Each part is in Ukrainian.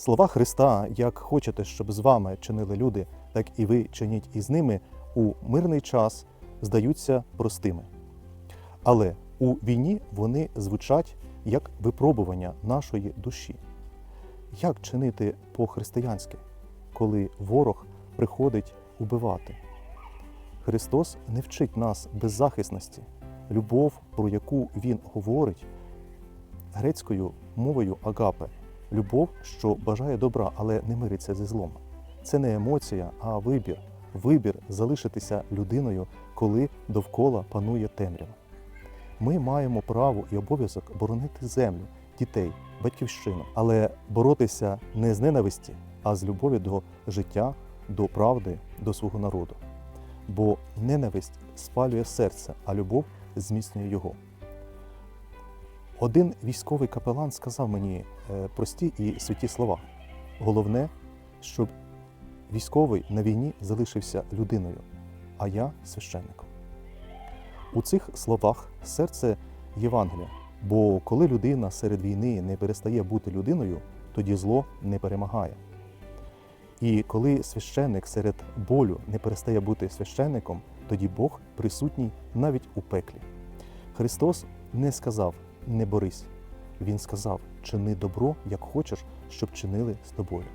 Слова Христа, як хочете, щоб з вами чинили люди, так і ви чиніть із ними, у мирний час здаються простими. Але у війні вони звучать як випробування нашої душі. Як чинити по-християнськи, коли ворог приходить убивати? Христос не вчить нас беззахисності, любов, про яку Він говорить грецькою мовою агапе любов, що бажає добра, але не мириться зі злом. Це не емоція, а вибір. Вибір залишитися людиною, коли довкола панує темрява. Ми маємо право і обов'язок боронити землю, дітей, батьківщину, але боротися не з ненависті, а з любові до життя, до правди, до свого народу. Бо ненависть спалює серце, а любов зміцнює його. Один військовий капелан сказав мені е, прості і святі слова. Головне, щоб військовий на війні залишився людиною, а я священником. У цих словах серце Євангелія. Бо коли людина серед війни не перестає бути людиною, тоді зло не перемагає. І коли священник серед болю не перестає бути священником, тоді Бог присутній навіть у пеклі. Христос не сказав не борись. Він сказав чини добро, як хочеш, щоб чинили з тобою.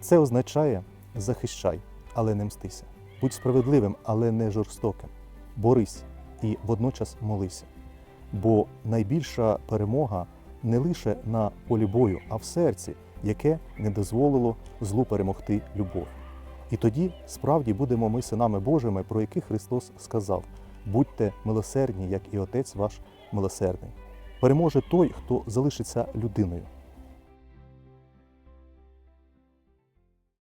Це означає захищай, але не мстися. Будь справедливим, але не жорстоким. Борись і водночас молися. Бо найбільша перемога не лише на полі бою, а в серці, яке не дозволило злу перемогти любов. І тоді справді будемо ми синами Божими, про яких Христос сказав: будьте милосердні, як і Отець ваш милосердний. Переможе той, хто залишиться людиною,